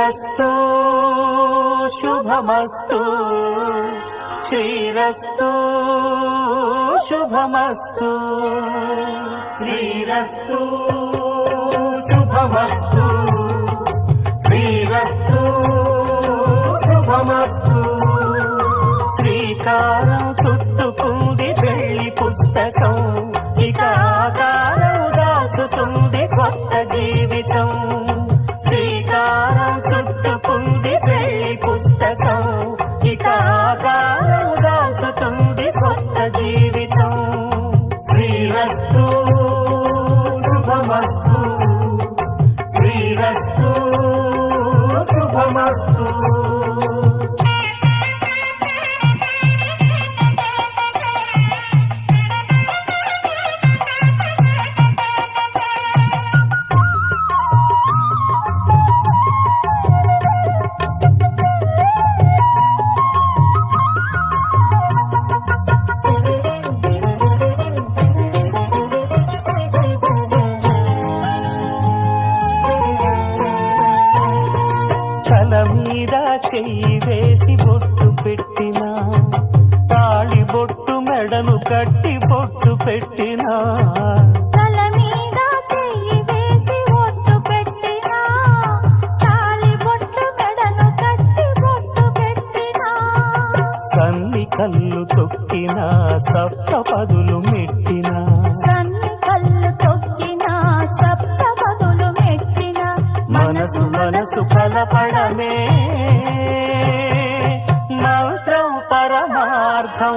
శ్రీరస్తో శుభమస్తు. శ్రీరస్తో శుభమస్తు. శ్రీరస్తో శుభమస్తు. శ్రీరస్తో శుభమస్తు. శ్రీకార కట్టి బొట్టు పెట్టినా. సన్ని కళ్ళు తొక్కినా సప్త పదులు మెట్టినా. సన్ని కళ్ళు తొక్కినా సప్త పదులు మెట్టినా. మనసు మనసు కలపడమే. మంత్రం పరమార్థం.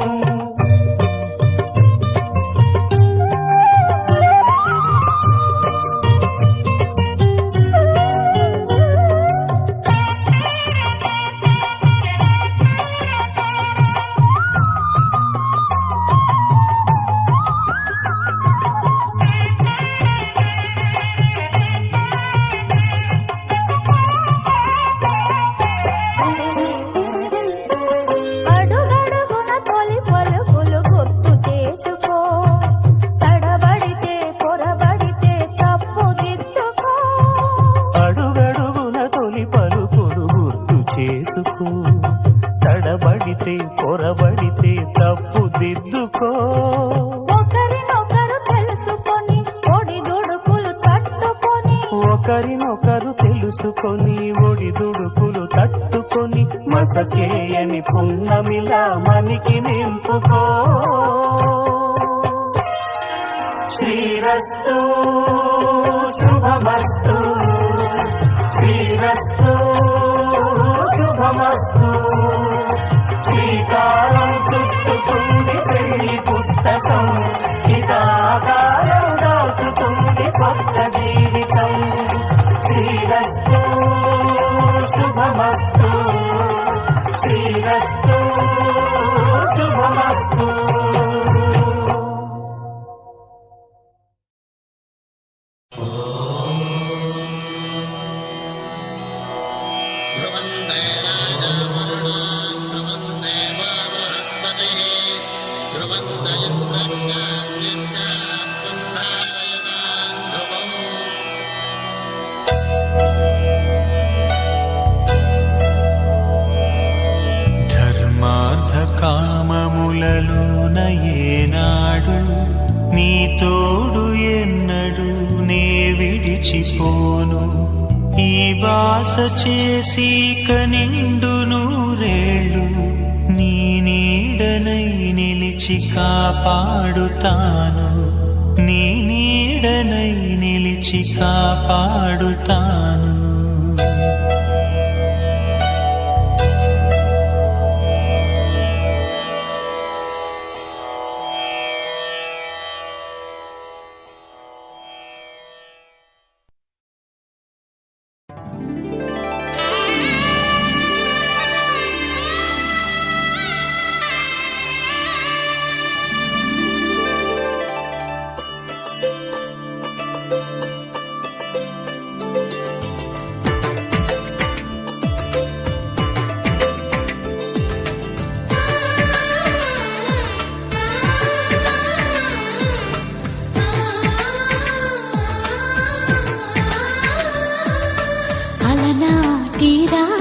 ఒకరినొకరు తెలుసుకొని ఒడి దుడుకులు తట్టుకొని. ఒకరినొకరు తెలుసుకొని ఒడిదుడుకులు తట్టుకొని మసకేయని పున్నమిలా మనికి నింపుకో. శ్రీరస్తు శుభమస్తు. శ్రీరస్తు శుభమస్తు. కామములలోన ఏనాడు నీ తోడు ఎన్నడు నే విడిచిపోను. ఈ బాస చేసి కనిండు నూరేళ్ళు నీ నీడనై నిలిచి కాపాడుతాను. నీ నీడనై నిలిచి కాపాడుతాను. 一眨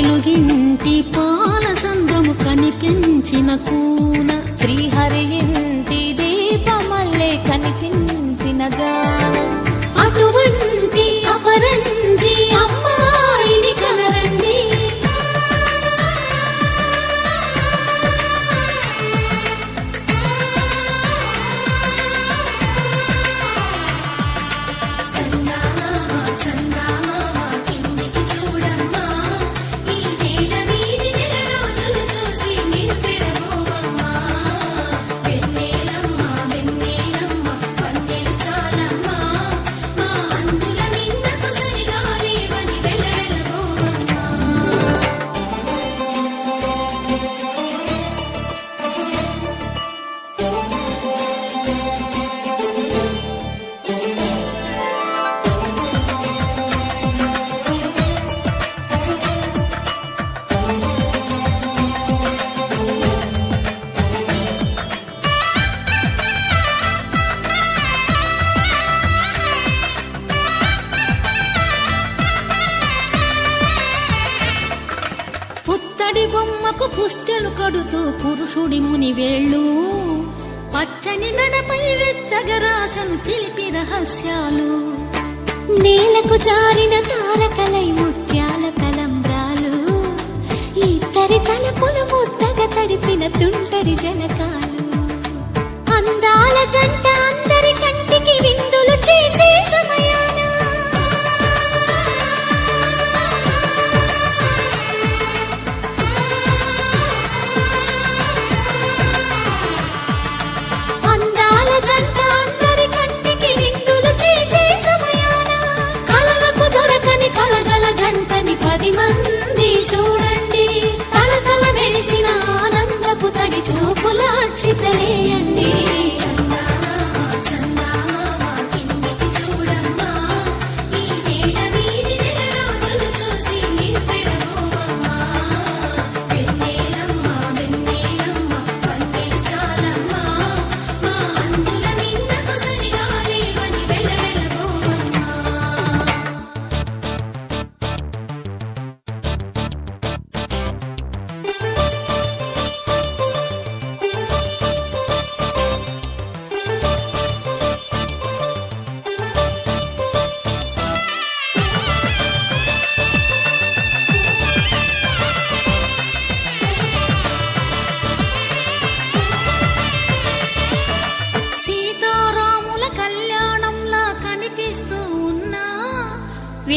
తెలుగింటి పాల సంద్రము కనిపించిన కూన. శ్రీహరి ఇంటి దీపమల్లే కనిపించిన గానం. అటువంటి అపరంజి అమ్మాయిని పుత్తడి బొమ్మకు పుస్తెలు కడుతూ పురుషుడి ముని వేళ్ళు పచ్చని నడపై వెచ్చగరాసను చిలిపి రహస్యాలు. నేలకు జారిన తారకలై ముత్యాల తలంబ్రాలు. ఇద్దరి తలపులు ముద్దగా తడిపిన తుంటరి జనకాలు. అందాల జంట అందరి కంటికి విందులు చేసి చూపుల అక్షితలేయండి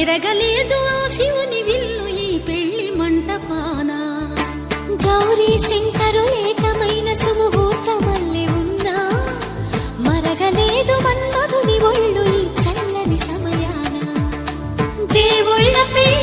విరగలేదు ఆ శివుని విల్లు ఈ పెళ్ళి మంటపాన. గౌరీ శంకరు ఏకమైన సుముహూర్తమల్లె ఉన్నా. మరగలేదు మన్మధుని ఒళ్ళు ఈ చల్లని సమయాన. దేవుళ్ళ పెళ్ళి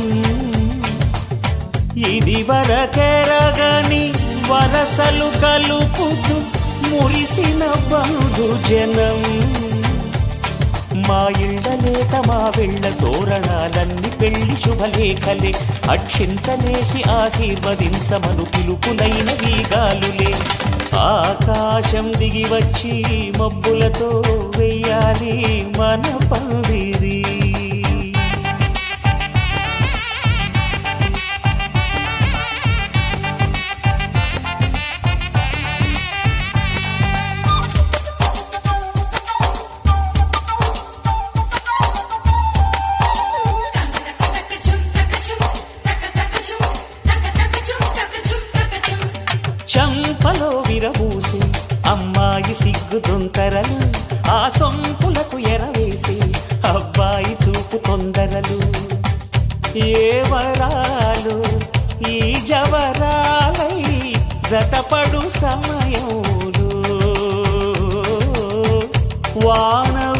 ఇది వరకెరగని వరసలు కలుపుతూ మురిసిన బంధు జనం. మా ఇళ్ళలేత మా వెళ్ళ తోరణాలన్నీ పెళ్ళి శుభలేఖలే. అక్షింతలేసి ఆశీర్వదించమను పిలుపులైన గాలులే ఆకాశం దిగి వచ్చి మబ్బులతో వెయ్యాలి మన పంది చంపలో విరబూసి అమ్మాయి సిగ్గు దొంతరలు ఆ సొంపులకు ఎరవేసి అబ్బాయి చూపు తొందరలు. ఏ వరాలు ఈ జవరాలై జతపడు సమయములు వాన